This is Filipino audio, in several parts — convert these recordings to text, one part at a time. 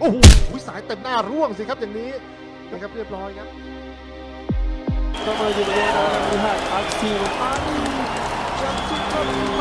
โอ้โหสายเต็มหน้าร่วงสิครับอย่างนี้นะครับเรียบร้อยครับ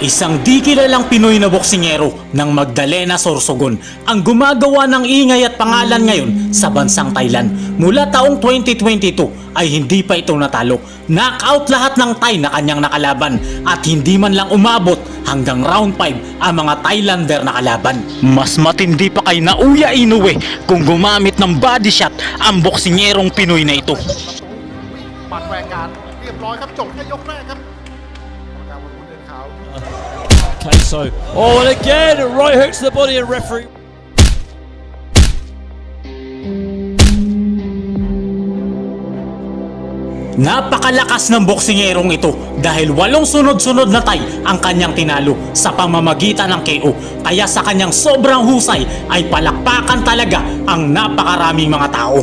Isang di kilalang Pinoy na boksingero ng Magdalena Sorsogon ang gumagawa ng ingay at pangalan ngayon sa bansang Thailand. Mula taong 2022 ay hindi pa ito natalo. Knockout lahat ng Thai na kanyang nakalaban at hindi man lang umabot hanggang round 5 ang mga Thailander na kalaban. Mas matindi pa kay Nauya Inoue kung gumamit ng body shot ang boksingerong Pinoy na ito. ปัดแหวกการเรียบร้อยครับจบแค่ยกแรกครับกรรมการวันพุธเดินขาว Okay, so oh, and again, right hook to the body and referee. Napakalakas ng boksingerong ito dahil walong sunod-sunod na tay ang kanyang tinalo sa pamamagitan ng KO. Kaya sa kanyang sobrang husay ay palakpakan talaga ang napakaraming mga tao.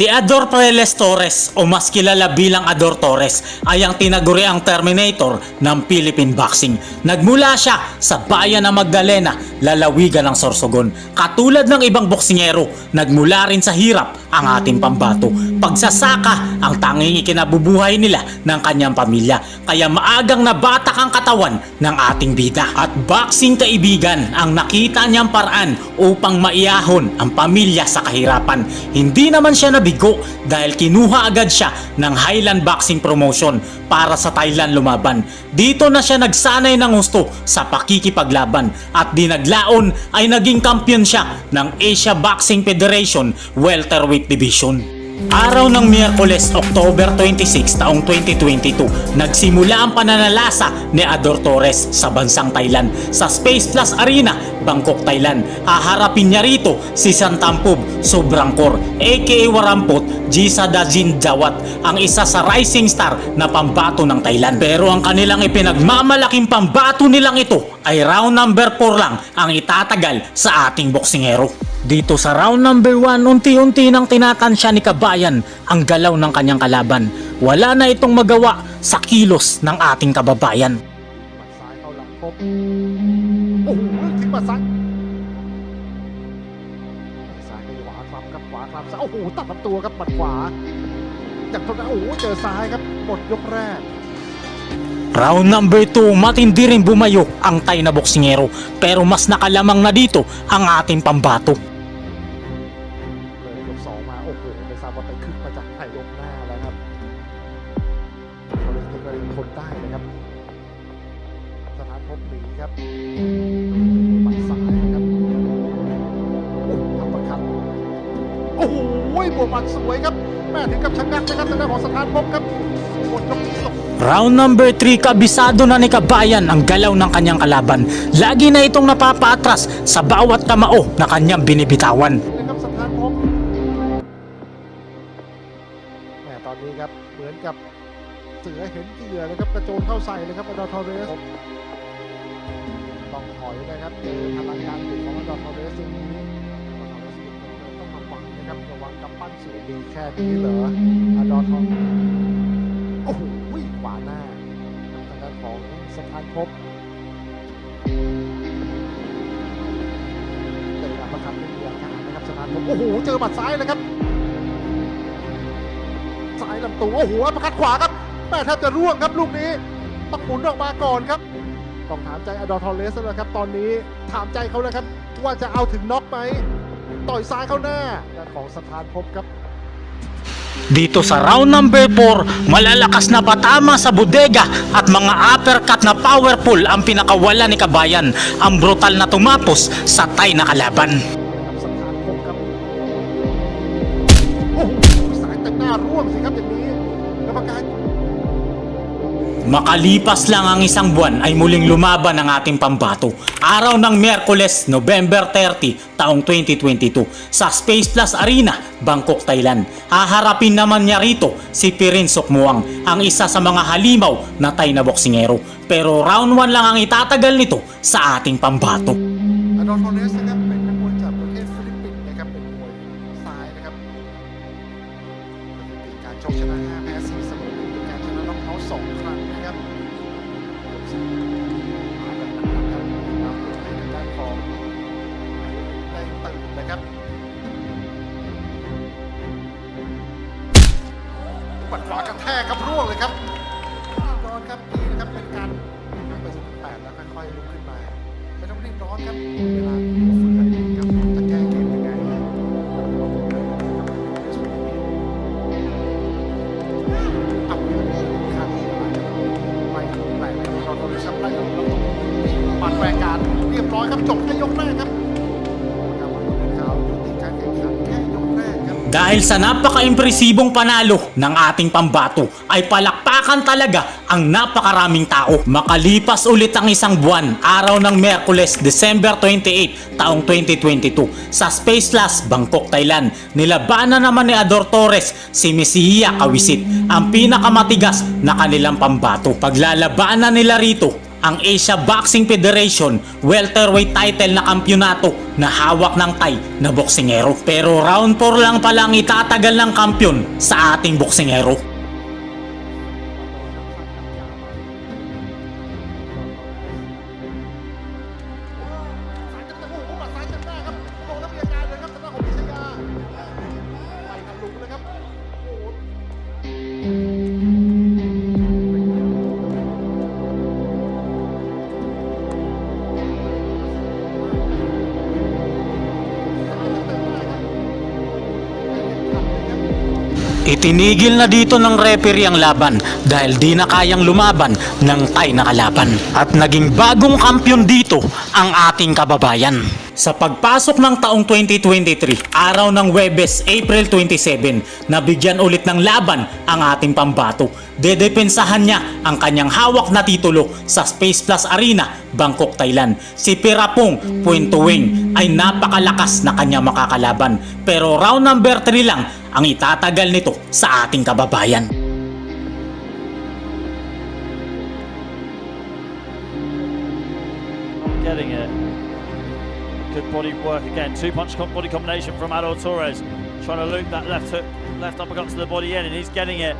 Si Ador Preles Torres o mas kilala bilang Ador Torres ay ang tinaguriang Terminator ng Philippine Boxing. Nagmula siya sa bayan ng Magdalena, lalawigan ng Sorsogon. Katulad ng ibang boksingero, nagmula rin sa hirap ang ating pambato. Pagsasaka ang tanging ikinabubuhay nila ng kanyang pamilya. Kaya maagang nabatak ang katawan ng ating bida. At boxing kaibigan ang nakita niyang paraan upang maiyahon ang pamilya sa kahirapan. Hindi naman siya nabigo dahil kinuha agad siya ng Highland Boxing Promotion para sa Thailand lumaban. Dito na siya nagsanay ng gusto sa pakikipaglaban at dinaglaon ay naging kampiyon siya ng Asia Boxing Federation Welterweight Division. Araw ng Miyerkules, October 26, taong 2022, nagsimula ang pananalasa ni Ador Torres sa bansang Thailand sa Space Plus Arena, Bangkok, Thailand. Haharapin niya rito si Santampub Sobrangkor, aka Warampot Jisa Dajin Jawat, ang isa sa rising star na pambato ng Thailand. Pero ang kanilang ipinagmamalaking pambato nilang ito ay round number 4 lang ang itatagal sa ating boksingero. Dito sa round number 1, unti-unti nang tinatansya ni Kabayan ang galaw ng kanyang kalaban. Wala na itong magawa sa kilos ng ating kababayan. หมัดซ้ายเข้าหลังครบโอ้โหทิ้งหมัดซ้ายซ้ายก็ขวาครับครับขวาครับซ้ายโอ้โหตัดลำตัวครับหมัดขวาจากตรงนั้นโอ้โหเจอซ้ายครับหมดยกแรก Round number 2, matindi rin bumayo ang Thai na boksingero pero mas nakalamang na dito ang ating pambato. เลยยกสองมาโอ้โหไม่ทราบว่าไปขึ้นมาจากไหนยกหน้าแล้วครับเขาเลยเทคโนโลยีทนได้นะครับสถานพบหนีครับหมัดซ้ายนะครับโอ้โหอัปเปอร์คัตโอ้โหบวกหมัดสวยครับแม่ถึงกับชะงักนะครับทางด้านของสถานพบครับหมดยกที่สอง Round number 3, kabisado na ni Kabayan ang galaw ng kanyang kalaban. Lagi na itong napapaatras sa bawat kamao na kanyang binibitawan. นะครับสถานพบแหมตอนนี้ครับเหมือนกับเสือเห็นเหยื่อนะครับกระโจนเข้าใส่เลยครับอดอทอเรสต้องถอยนะครับเจอพลังงานบุกของอดอทอเรสอย่างนี้อดอทอเรสต้องระวังนะครับระวังกำปั้นสวยดีแค่นี้เหรออดอทอโอ้โหขวา หน้าทางด้านของสถานพบเจออัปเปอร์คัตไม่มีอาการนะครับสถานพบโอ้โหเจอหมัดซ้ายเลยครับซ้ายลำตัวโอ้โหอัปเปอร์คัตขวาครับแม่แทบจะร่วงครับลูกนี้ต้องหมุนออกมาก่อนครับต้องถามใจอดอทอเลสแล้วครับตอนนี้ถามใจเขาแล้วครับว่าจะเอาถึงน็อกไหมต่อยซ้ายเข้าหน้าด้านของสถานพบครับ Dito sa round number 4, malalakas na batama sa bodega at mga uppercut na powerful ang pinakawala ni Kabayan, ang brutal na tumapos sa tay na kalaban. Makalipas lang ang isang buwan ay muling lumaban ang ating pambato Araw ng Miyerkules, November 30, taong 2022 sa Space Plus Arena, Bangkok, Thailand. Haharapin naman niya rito si Pirin Sokmuang, ang isa sa mga halimaw na Thai na boksingero. Pero round 1 lang ang itatagal nito sa ating pambato. อด ปัดขวากระแทกกับร่วงเลยครับร้อนครับนี่นะครับเป็นการนั่งไปถึงแปดแล้วค่อยๆลุกขึ้นมาไม่ต้องรีบร้อนครับเวลามีหัวฝืนครับจะแก้เกมยังไงเอาครับไม่ไม่เราเราช้ำไล่เราเราปัดแรงการเรียบร้อยครับจบแค่ยกแรกครับ Dahil sa napaka-impresibong panalo ng ating pambato ay palakpakan talaga ang napakaraming tao. Makalipas ulit ang isang buwan, araw ng Merkules, December 28, taong 2022 sa Space Plus, Bangkok, Thailand. Nilabanan naman ni Ador Torres si Messiah Kawisit, ang pinakamatigas na kanilang pambato. Paglalabanan nila rito ang Asia Boxing Federation welterweight title na kampyonato na hawak ng Thai na boksingero. Pero round 4 lang pala ang itatagal ng kampyon sa ating boksingero. Itinigil na dito ng referee ang laban dahil di na kayang lumaban ng Thai na kalaban. At naging bagong kampyon dito ang ating kababayan. Sa pagpasok ng taong 2023, araw ng Webes, April 27, nabigyan ulit ng laban ang ating pambato. Dedepensahan niya ang kanyang hawak na titulo sa Space Plus Arena, Bangkok, Thailand. Si Pirapong Puentuwing ay napakalakas na kanyang makakalaban. Pero round number 3 lang ang itatagal nito sa ating kababayan. Good body work again. Two punch body combination from Adol Torres. Trying to loop that left hook, left uppercut to the body end, and he's getting it.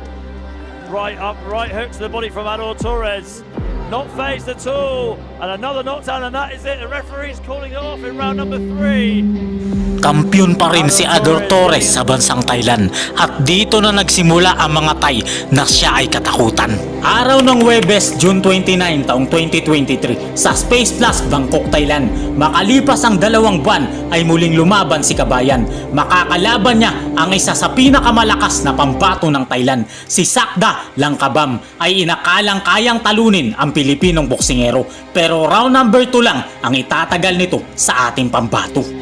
Right up, right hook to the body from Adol Torres. Not phased at all. And another knockdown, and that is it. The referee's calling it off in round number three. Kampiyon pa rin si Ador Torres sa bansang Thailand at dito na nagsimula ang mga Thai na siya ay katakutan. Araw ng Webes, June 29 taong 2023 sa Space Plus, Bangkok, Thailand. Makalipas ang dalawang buwan ay muling lumaban si Kabayan. Makakalaban niya ang isa sa pinakamalakas na pambato ng Thailand. Si Sakda Langkabam ay inakalang kayang talunin ang Pilipinong boksingero. Pero round number 2 lang ang itatagal nito sa ating pambato.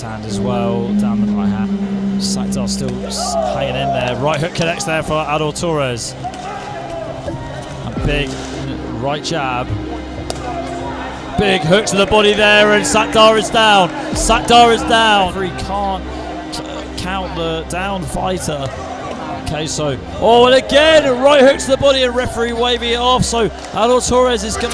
Left hand as well, down the right hand. Saito still hanging in there. Right hook connects there for Adol Torres. A big right jab. Big hook to the body there, and Sakdar is down. Sakdar is down. He can't count the down fighter. Okay, so oh, and again, right hook to the body, and referee waving it off. So Adol Torres is going.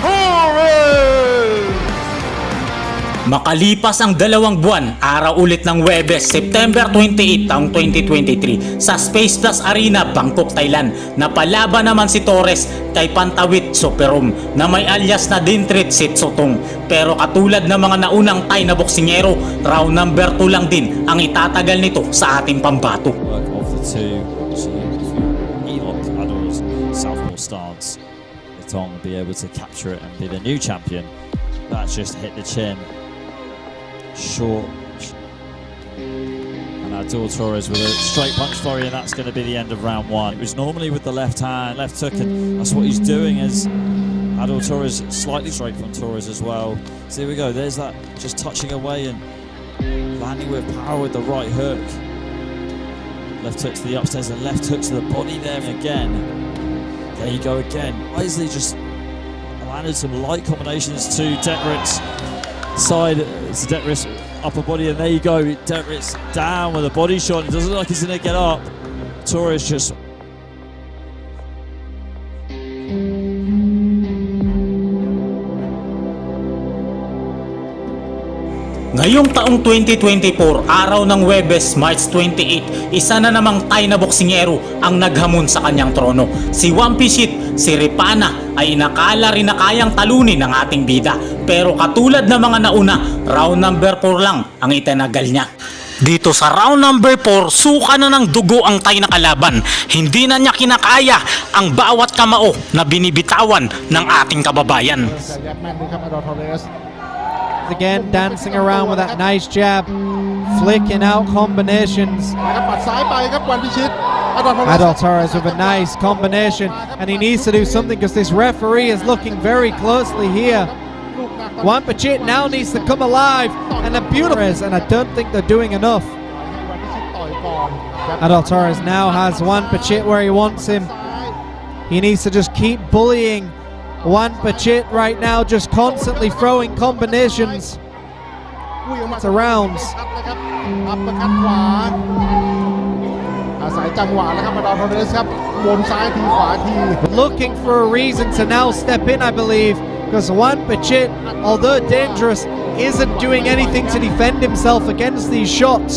Makalipas ang dalawang buwan, araw ulit ng Webes, September 28 taong 2023 sa Space Plus Arena, Bangkok, Thailand. Napalaban naman si Torres kay Pantawit Superum na may alias na Dintrit Sitsotong. Pero katulad ng mga naunang Thai na boksingero, round number 2 lang din ang itatagal nito sa ating pambato. will be able to capture it and be the new champion. That's just hit the chin. Short. And Adol Torres with a straight punch for you, and that's going to be the end of round one. It was normally with the left hand, left hook, and that's what he's doing as Adol Torres slightly straight from Torres as well. So here we go. There's that just touching away and landing with power with the right hook. Left hook to the upstairs and left hook to the body there again. There you go again. Isley just landed some light combinations to Detrit's side. It's Detrit's upper body, and there you go. Detrit's down with a body shot. It doesn't look like he's going to get up. Torres just Ngayong taong 2024, araw ng Webes, March 28, isa na namang Thai na boksingero ang naghamon sa kanyang trono. Si Wampishit, si Ripana ay inakala rin na kayang talunin ng ating bida. Pero katulad ng mga nauna, round number 4 lang ang itinagal niya. Dito sa round number 4, suka na ng dugo ang tay na kalaban. Hindi na niya kinakaya ang bawat kamao na binibitawan ng ating kababayan. again, dancing around with that nice jab, flicking out combinations. Adol Torres with a nice combination, and he needs to do something because this referee is looking very closely here. Juan Pachit now needs to come alive, and the beautiful and I don't think they're doing enough. Adol Torres now has Juan Pachit where he wants him. He needs to just keep bullying Juan Pachit right now, just constantly throwing combinations. อุ้ยออกมา It's a rounds. ชัดนะครับอัปเปอร์คัดขวา อาศัยจังหวะแล้วครับอดอร์ทอเรสครับวนซ้ายทีขวาที Looking for a reason to now step in, I believe, because Juan Pachit, although dangerous, isn't doing anything to defend himself against these shots.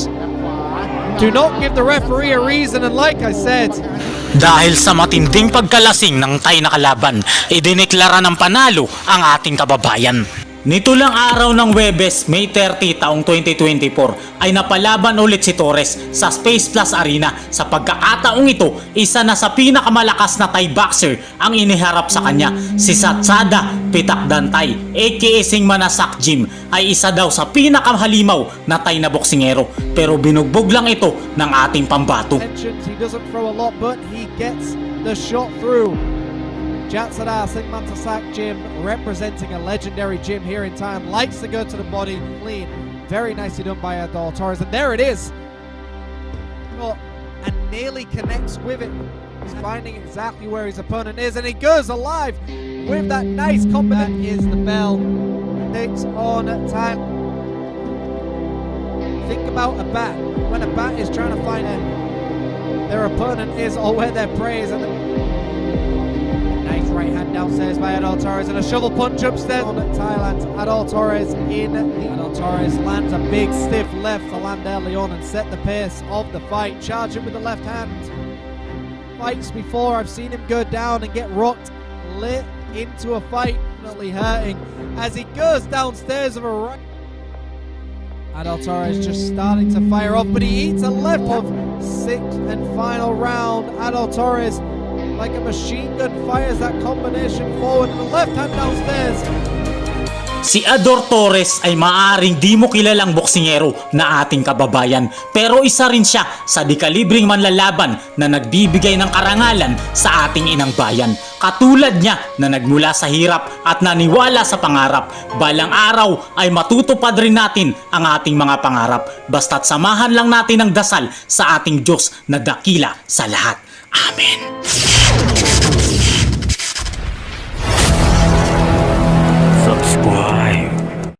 Do not give the referee a reason and like I said, Dahil sa matinding pagkalasing ng tay na kalaban, idineklara ng panalo ang ating kababayan. Nito lang araw ng Webes, May 30 taong 2024 ay napalaban ulit si Torres sa Space Plus Arena. Sa pagkakataong ito, isa na sa pinakamalakas na Thai boxer ang iniharap sa kanya. Si Satsada Pitak Dantay, aka Sing Manasak Jim, ay isa daw sa pinakamahalimaw na Thai na boksingero. Pero binugbog lang ito ng ating pambato. he he. Jatsada Singman Tasak Jim, representing a legendary gym here in time, likes to go to the body clean. Very nicely done by Adol Torres, and there it is. And nearly connects with it. He's finding exactly where his opponent is, and he goes alive with that nice combat. That is the bell. Takes on time. Think about a bat. When a bat is trying to find a, their opponent is or where their prey is. Right hand downstairs by Adol Torres and a shovel punch upstairs on Thailand. Adol Torres in. Adol Torres lands a big stiff left to land Leon and set the pace of the fight. Charge him with the left hand. Fights before, I've seen him go down and get rocked lit into a fight, definitely hurting as he goes downstairs of a right. Adol Torres just starting to fire off, but he eats a left of sixth and final round. Adol Torres, like a machine gun, fires that combination forward and left hand downstairs. Si Ador Torres ay maaaring di mo kilalang boksingero na ating kababayan pero isa rin siya sa dikalibring manlalaban na nagbibigay ng karangalan sa ating inang bayan. Katulad niya na nagmula sa hirap at naniwala sa pangarap. Balang araw ay matutupad rin natin ang ating mga pangarap basta't samahan lang natin ng dasal sa ating Diyos na dakila sa lahat. Amen.